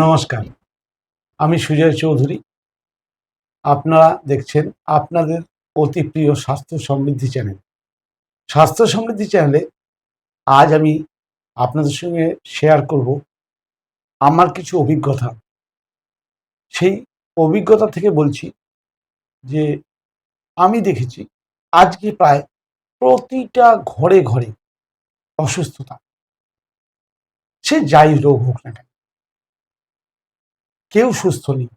নমস্কার। আমি সুজয় চৌধুরী। আপনারা দেখছেন আপনাদের অতি প্রিয় স্বাস্থ্য সমৃদ্ধি চ্যানেল। স্বাস্থ্য সমৃদ্ধি চ্যানেলে আজ আমি আপনাদের সঙ্গে শেয়ার করব আমার কিছু অভিজ্ঞতা। সেই অভিজ্ঞতা থেকে বলছি যে আমি দেখেছি আজকে প্রায় প্রতিটা ঘরে ঘরে অসুস্থতা। সে যাই রোগ হোক না কেন কেউ সুস্থ নেই।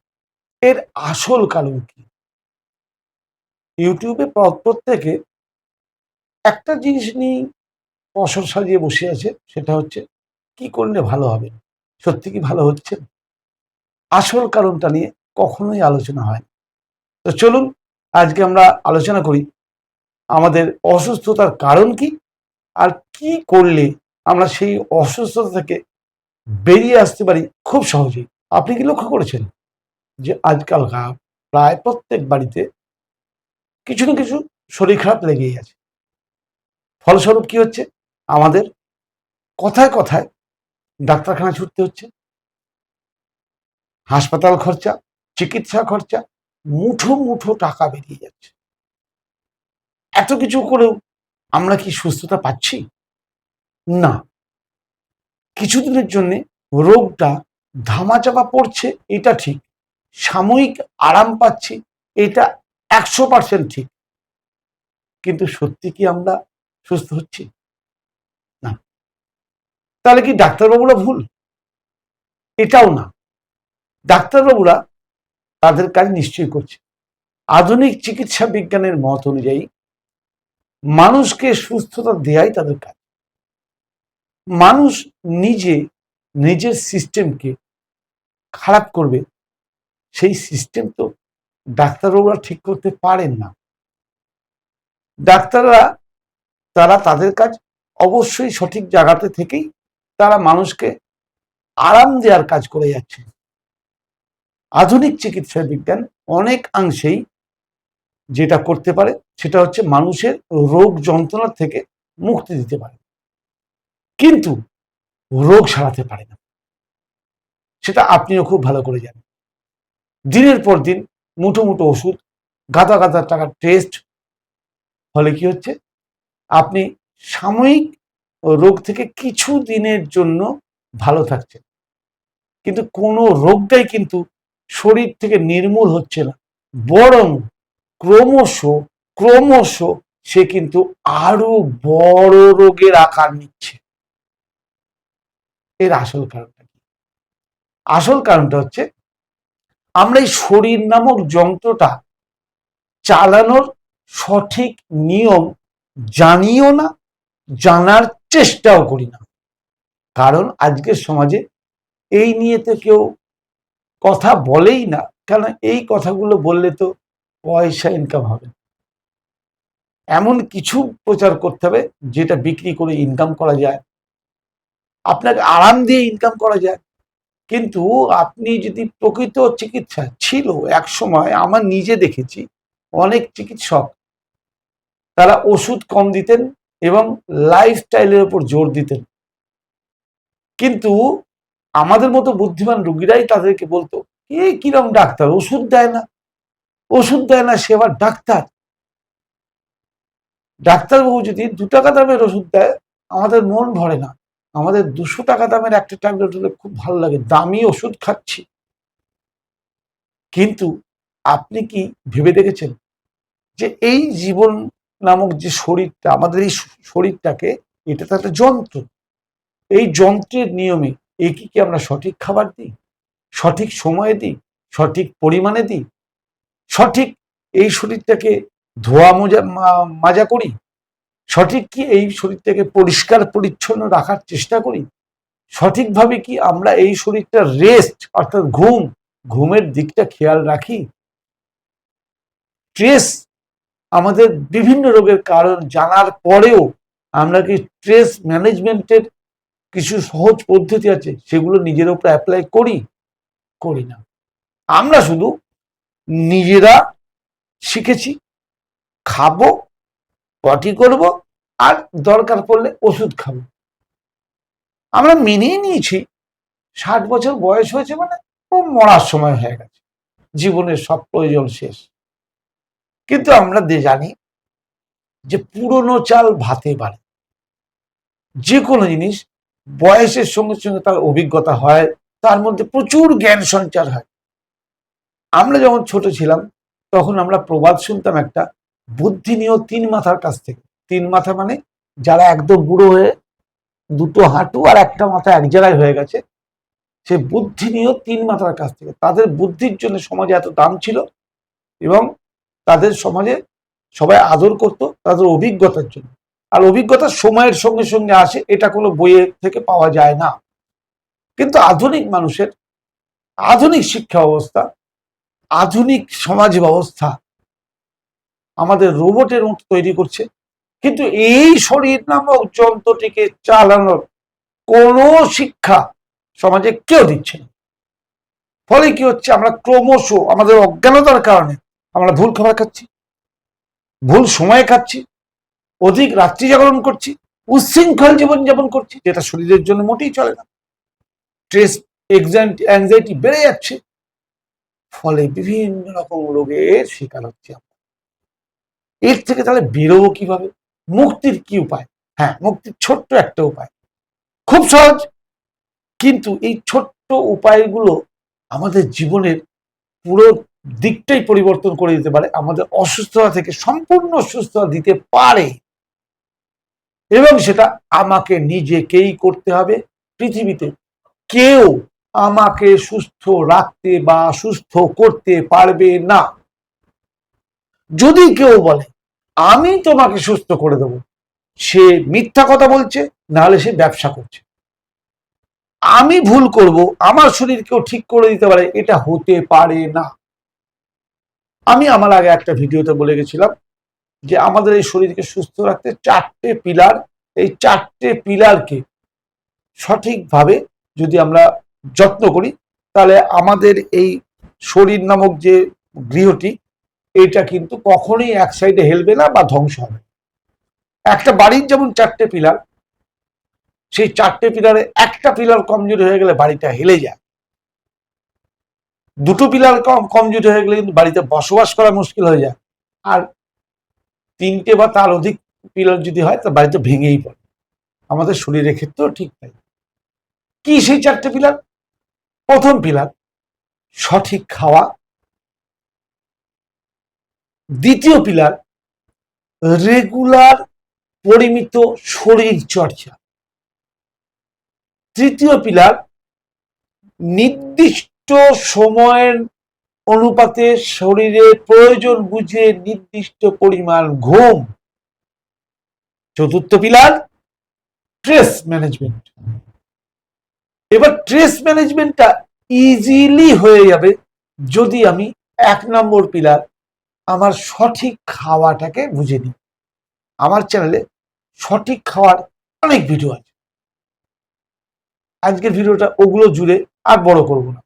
এর আসল কারণ কি? ইউটিউবে প্রত্যেকে একটা জিনিস নিয়ে ফসল সাজিয়ে বসে আছে, সেটা হচ্ছে কি করলে ভালো হবে? সত্যি কি ভালো হচ্ছে? আসল কারণটা নিয়ে কখনোই আলোচনা হয় তো চলুন, আজকে আমরা আলোচনা করি আমাদের অসুস্থতার কারণ কি, আর কি করলে আমরা সেই অসুস্থতা থেকে বেরিয়ে আসতে পারি খুব সহজেই। আপনি কি লক্ষ্য করেছেন? যে আজকালকার প্রায় প্রত্যেক বাড়িতে কিছু না কিছু শরীর খারাপ লেগেই আছে। ফলস্বরূপ কি হচ্ছে? আমাদের কথায় কথায় ডাক্তারখানা ছুটতে হচ্ছে। হাসপাতাল খরচা, চিকিৎসা খরচা, মুঠো মুঠো টাকা বেরিয়ে যাচ্ছে। এত কিছু করেও আমরা কি সুস্থতা পাচ্ছি? না। কিছুদিনের জন্যে রোগটা ধামাচাপা পড়ছে, এটা ঠিক। সাময়িক আরাম পাচ্ছি, এটা একশো পার্সেন্ট ঠিক। কিন্তু সত্যি কি আমরা সুস্থ হচ্ছি? না। তাহলে কি ডাক্তারবাবুরা ভুল? এটাও না। ডাক্তারবাবুরা তাদের কাজ নিশ্চয়ই করছে। আধুনিক চিকিৎসা বিজ্ঞানের মত অনুযায়ী মানুষকে সুস্থতা দেয়াই তাদের কাজ। মানুষ নিজে, নিজের সিস্টেমকে খারাপ করবে। সেই সিস্টেম তো ডাক্তারবাবুরা ঠিক করতে পারেন না। ডাক্তাররা, তারা তাদের কাজ অবশ্যই সঠিক জায়গাতে থেকেই তারা মানুষকে আরাম দেওয়ার কাজ করে যাচ্ছে। আধুনিক চিকিৎসা বিজ্ঞান অনেক অংশেই যেটা করতে পারে, সেটা হচ্ছে মানুষের রোগ যন্ত্রণা থেকে মুক্তি দিতে পারে। কিন্তু রোগ সারাতে পারে না। সেটা আপনিও খুব ভালো করে জানেন। দিনের পর দিন মুঠো মুঠো ওষুধ, গাদা গাদা টাকার টেস্ট ফলে কি হচ্ছে? আপনি সাময়িক রোগ থেকে কিছু দিনের জন্য ভালো থাকছেন। কিন্তু কোনো রোগটাই কিন্তু শরীর থেকে নির্মূল হচ্ছে না। বরং ক্রমশ ক্রমশ সে কিন্তু আরও বড় রোগের আকার নিচ্ছে। এর আসল কারণটা কি আসল কারণটা হচ্ছে, আমরা এই শরীর নামক যন্ত্রটা চালানোর সঠিক নিয়ম জানিও না, জানার চেষ্টাও করি না। কারণ আজকের সমাজে এই নিয়ে তো কেউ কথা বলেই না কারণ এই কথাগুলো বললে তো পয়সা ইনকাম হবে। এমন কিছু প্রচার করতে হবে যেটা বিক্রি করে ইনকাম করা যায়, আপনাকে আরাম দিয়ে ইনকাম করা যায় কিন্তু আপনি যদি প্রকৃত চিকিৎসা ছিল এক সময়, আমার নিজে দেখেছি, অনেক চিকিৎসক তারা ওষুধ কম দিতেন এবং লাইফস্টাইলের উপর জোর দিতেন। কিন্তু আমাদের মতো বুদ্ধিমান রুগীরাই তাদেরকে বলতো এ কিরম ডাক্তার? ওষুধ দেয় না। ওষুধ দেয় না, সে আবার ডাক্তার। ডাক্তারবাবু যদি দু টাকা দামের ওষুধ দেয়, আমাদের মন ভরে না। আমাদের দুশো টাকা দামের একটা ট্যাবলেট হলে খুব ভালো লাগে। দামি ওষুধ খাচ্ছি। কিন্তু আপনি কি ভেবে দেখেছেন যে এই জীবন নামক যে শরীরটা, আমাদের এই শরীরটাকে এটা তো একটা যন্ত্র। এই যন্ত্রের নিয়মে কি কি আমরা সঠিক খাবার দিই? সঠিক সময়ে দিই? সঠিক পরিমাণে দিই? সঠিক এই শরীরটাকে ধোয়া মোজা মাজা করি? সঠিক কি এই শরীরটাকে পরিষ্কার, পরিচ্ছন্ন রাখার চেষ্টা করি? সঠিকভাবে কি আমরা এই শরীরটা রেস্ট অর্থাৎ ঘুম, ঘুমের দিকটা খেয়াল রাখি? স্ট্রেস আমাদের বিভিন্ন রোগের কারণ জানার পরেও আমরা কি স্ট্রেস ম্যানেজমেন্টের কিছু সহজ পদ্ধতি আছে, সেগুলো নিজের উপর অ্যাপ্লাই করি? করি না। আমরা শুধু নিজেরা শিখেছি, খাব পটি করব? আর দরকার পড়লে ওষুধ খাব। আমরা মেনেই নিয়েছি। ষাট বছর বয়স হয়েছে মানে ও মরার সময় হয়ে গেছে। জীবনের সব প্রয়োজন শেষ। কিন্তু আমরা জানি যে পুরনো চাল ভাতে বাড়ে। যে কোনো জিনিস বয়সের সঙ্গে সঙ্গে তার অভিজ্ঞতা হয়, তার মধ্যে প্রচুর জ্ঞান সঞ্চার হয়। আমরা যখন ছোট ছিলাম, তখন আমরা প্রবাদ শুনতাম একটা বুদ্ধি নিয়েও তিন মাথার কাছ থেকে। তিন মাথা মানে যারা একদম বুড়ো হয়ে দুটো হাঁটু আর একটা মাথা এক জায়গায় হয়ে গেছে, সে বুদ্ধি নিয়েও তিন মাথার কাছ থেকে। তাদের বুদ্ধির জন্য সমাজে এত দাম ছিল এবং তাদের সমাজে সবাই আদর করত তাদের অভিজ্ঞতার জন্য। আর অভিজ্ঞতা সময়ের সঙ্গে সঙ্গে আসে, এটা কোনো বইয়ের থেকে পাওয়া যায় না। কিন্তু আধুনিক মানুষের আধুনিক শিক্ষা ব্যবস্থা, আধুনিক সমাজ ব্যবস্থা আমাদের রোবটের মতো তৈরি করছে। কিন্তু এই শরীর নামক যন্ত্রটিকে চালানোর কোনো শিক্ষা সমাজে কেউ দিচ্ছে না। ফলে কি হচ্ছে? আমরা ক্রমশ আমাদের অজ্ঞানতার কারণে আমরা ভুল খাবার খাচ্ছি, ভুল সময়ে খাচ্ছি, অধিক রাত্রি জাগরণ করছি, উচ্ছৃঙ্খল জীবনযাপন করছি, যেটা শরীরের জন্য মোটেই চলে না। স্ট্রেস অ্যাংজাইটি বেড়ে যাচ্ছে। ফলে বিভিন্ন রকম রোগের শিকার হচ্ছে এর থেকে তাহলে বেরোবো কীভাবে? মুক্তির কি উপায়? হ্যাঁ মুক্তির ছোট্ট একটা উপায়। খুব সহজ, কিন্তু এই ছোট্ট উপায়গুলো আমাদের জীবনের পুরো দিকটাই পরিবর্তন করে দিতে পারে, আমাদের অসুস্থতা থেকে সম্পূর্ণ সুস্থতা দিতে পারে। এবং সেটা আমাকে নিজেকেই করতে হবে। পৃথিবীতে কেউ আমাকে সুস্থ রাখতে বা সুস্থ করতে পারবে না। যদি কেউ বলে, আমি তোমাকে সুস্থ করে দেব, সে মিথ্যা কথা বলছে, নাহলে সে ব্যবসা করছে। আমি ভুল করব, আমার শরীর কেউ ঠিক করে দিতে পারে, এটা হতে পারে না। আমি আমার আগে একটা ভিডিওতে বলে গেছিলাম যে, আমাদের এই শরীরকে সুস্থ রাখতে চারটে পিলার, এই চারটে পিলারকে সঠিকভাবে যদি আমরা যত্ন করি, তাহলে আমাদের এই শরীর নামক যে গৃহটি এটা কিন্তু কখনোই এক সাইডে হেলবে না বা ধ্বংস হবে। একটা বাড়ির যেমন চারটে পিলার, সেই চারটে পিলারে একটা পিলার কমজোরি হয়ে গেলে বাড়িটা হেলে যায়। দুটো পিলার কম, কমজোরি হয়ে গেলে কিন্তু বাড়িতে বসবাস করা মুশকিল হয়ে যায়। আর তিনটে বা তার অধিক পিলার যদি হয়, তা বাড়িতে ভেঙেই পড়ে। আমাদের শরীরের ক্ষেত্রেও ঠিক তাই। কি সেই চারটে পিলার? প্রথম পিলার, সঠিক খাওয়া দ্বিতীয় পিলার রেগুলার পরিমিত শরীর চর্চা। তৃতীয় পিলার নির্দিষ্ট সময়ের অনুপাতে শরীরের প্রয়োজন বুঝে নির্দিষ্ট পরিমাণ ঘুম। চতুর্থ পিলার স্ট্রেস ম্যানেজমেন্ট এবার স্ট্রেস ম্যানেজমেন্টটা ইজিলি হয়ে যাবে যদি আমি এক নম্বর পিলার আমার সঠিক খাওয়াটাকে বুঝে নিই। আমার চ্যানেলে সঠিক খাওয়ার অনেক ভিডিও আছে। আজকের ভিডিওটা ওগুলো জুড়ে আর বড় করব না।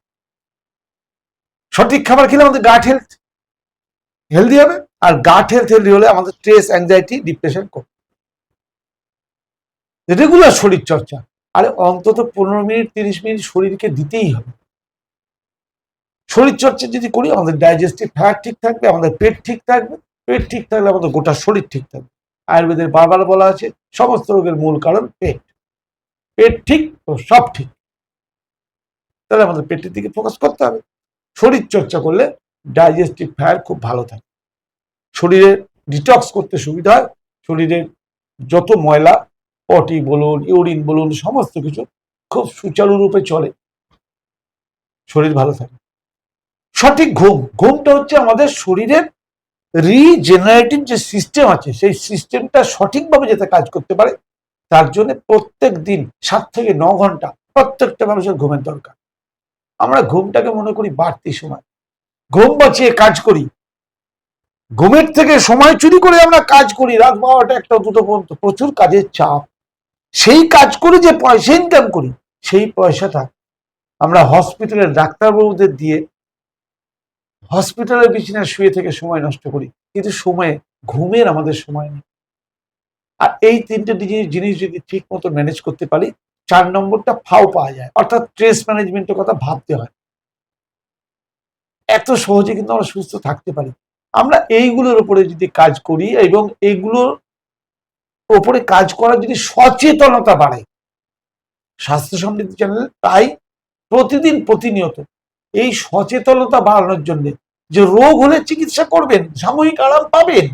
সঠিক খাবার খেলে আমাদের গাট হেলথ হেলদি হবে আর গাট হেলথ হেলদি হলে আমাদের স্ট্রেস অ্যাংজাইটি ডিপ্রেশন কমবে রেগুলার শরীর চর্চা আরে অন্তত পনেরো মিনিট, তিরিশ মিনিট শরীরকে দিতেই হবে। শরীর চর্চা যদি করি, আমাদের ডাইজেস্টিভ ফ্যাট ঠিক থাকবে, আমাদের পেট ঠিক থাকবে। পেট ঠিক থাকলে আমাদের গোটা শরীর ঠিক থাকবে। আয়ুর্বেদের বারবার বলা আছে, সমস্ত রোগের মূল কারণ পেট। পেট ঠিক তো সব ঠিক। তাহলে আমাদের পেটের দিকে ফোকাস করতে হবে। শরীর চর্চা করলে ডাইজেস্টিভ ফ্যাট খুব ভালো থাকে। শরীরে ডিটক্স করতে সুবিধা হয়। শরীরের যত ময়লা, পটি বলুন ইউরিন বলুন, সমস্ত কিছু খুব সুচারুরূপে চলে। শরীর ভালো থাকে। সঠিক ঘুম, ঘুমটা হচ্ছে আমাদের শরীরের রিজেনারেটিভ যে সিস্টেম আছে, সেই সিস্টেমটা সঠিকভাবে যাতে কাজ করতে পারে, তার জন্য প্রত্যেক দিন সাত থেকে ন ঘণ্টা প্রত্যেকটা মানুষের ঘুমের দরকার। আমরা ঘুমটাকে মনে করি বাড়তি সময়। ঘুম বাঁচিয়ে কাজ করি। ঘুমের থেকে সময় চুরি করে আমরা কাজ করি। রাত বারোটা একটা দুটো পর্যন্ত প্রচুর কাজের চাপ। সেই কাজ করে যে পয়সা ইনকাম করি, সেই পয়সাটা আমরা হসপিটালের ডাক্তারবাবুদের দিয়ে হসপিটালের বিছানায় শুয়ে থেকে সময় নষ্ট করি, কিন্তু সময়ে, ঘুমের আমাদের সময় নেই। আর এই তিনটে জিনিস যদি ঠিক মতো ম্যানেজ করতে পারি, চার নম্বরটা ফাও পাওয়া যায়। অর্থাৎ স্ট্রেস ম্যানেজমেন্টের কথা ভাবতে হয়। এত সহজে কিন্তু আমরা সুস্থ থাকতে পারি। আমরা এইগুলোর উপরে যদি কাজ করি এবং এইগুলোর উপরে কাজ করার যদি সচেতনতা বাড়ে, স্বাস্থ্য সমৃদ্ধি চ্যানেল তাই প্রতিদিন প্রতিনিয়ত এই সচেতনতা বাড়ানোর জন্য যে রোগ হলে চিকিৎসা করবেন, সাময়িক আরাম পাবেন।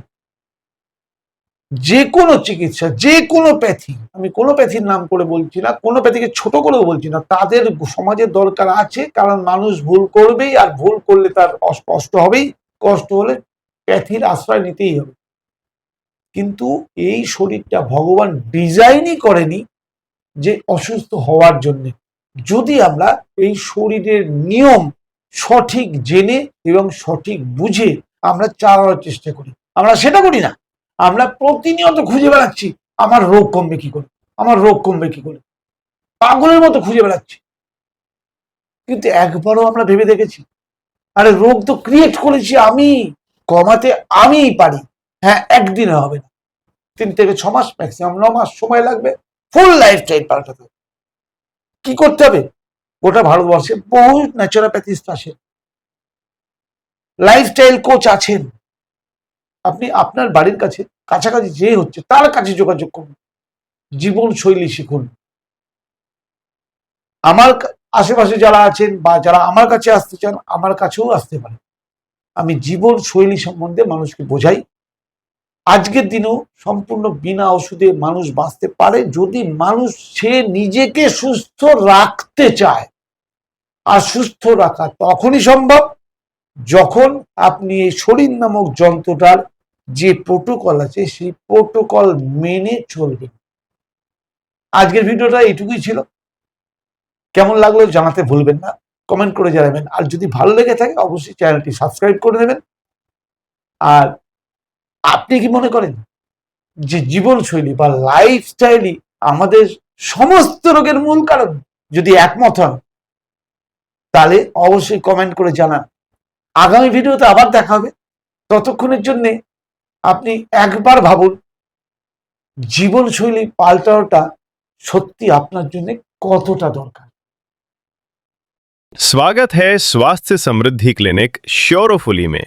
যে কোনো চিকিৎসা, যে কোনো প্যাথি আমি কোনো প্যাথির নাম করে বলছি না, কোনো প্যাথিকে ছোট করেও বলছি না, তাদের সমাজের দরকার আছে, কারণ মানুষ ভুল করবেই আর ভুল করলে তার কষ্ট হবেই, কষ্ট হলে প্যাথির আশ্রয় নিতেই হবে। কিন্তু এই শরীরটা ভগবান ডিজাইনই করেনি যে অসুস্থ হওয়ার জন্য। যদি আমরা এই শরীরের নিয়ম সঠিক জেনে এবং সঠিক বুঝে আমরা চালানোর চেষ্টা করি। আমরা সেটা করি না। আমরা প্রতিনিয়ত খুঁজে বেড়াচ্ছি, আমার রোগ কমবে কি করে? আমার রোগ কমবে কি করে? পাগলের মতো খুঁজে বেড়াচ্ছি। কিন্তু একবারও আমরা ভেবে দেখেছি, আরে রোগ তো ক্রিয়েট করেছি আমি, কমাতে আমিই পারি। হ্যাঁ একদিনে হবে না। তিন থেকে ছ মাস ম্যাক্সিমাম ন মাস সময় লাগবে ফুল লাইফ স্টাইল পাল্টাতে। কি করতে হবে? গোটা ভারতবর্ষে বহু ন্যাচারাপ্যাথিস্ট আছেন লাইফস্টাইল কোচ আছেন। আপনি আপনার বাড়ির কাছে, কাছাকাছি যে হচ্ছে, তার কাছে যোগাযোগ করুন। জীবন শৈলী শিখুন। আমার আশেপাশে যারা আছেন বা যারা আমার কাছে আসতে চান, আমার কাছেও আসতে পারে আমি জীবন শৈলী সম্বন্ধে মানুষকে বোঝাই। আজকের দিনেও সম্পূর্ণ বিনা ওষুধে মানুষ বাঁচতে পারে যদি মানুষ সে নিজেকে সুস্থ রাখতে চায়। আর সুস্থ রাখা তখনই সম্ভব যখন আপনি এই শরীর নামক যন্ত্রটার যে প্রোটোকল আছে সেই প্রোটোকল মেনে চলবেন। আজকের ভিডিওটা এইটুকুই ছিল। কেমন লাগল জানাতে ভুলবেন না। কমেন্ট করে জানাবেন। আর যদি ভালো লেগে থাকে অবশ্যই চ্যানেলটি সাবস্ক্রাইব করে নেবেন আর আপনি কি মনে করেন যে জীবনশৈলী বা লাইফস্টাইলই আমাদের সমস্ত রোগের মূল কারণ যদি একমত হন তাহলে অবশ্যই কমেন্ট করে জানান আগামী ভিডিওতে আবার দেখা হবে ততক্ষণের জন্যে আপনি একবার ভাবুন জীবনশৈলী পাল্টানোটা সত্যি আপনার জন্য কতটা দরকার स्वागत है स्वास्थ्य समृद्धि क्लिनिक श्योरोफुली में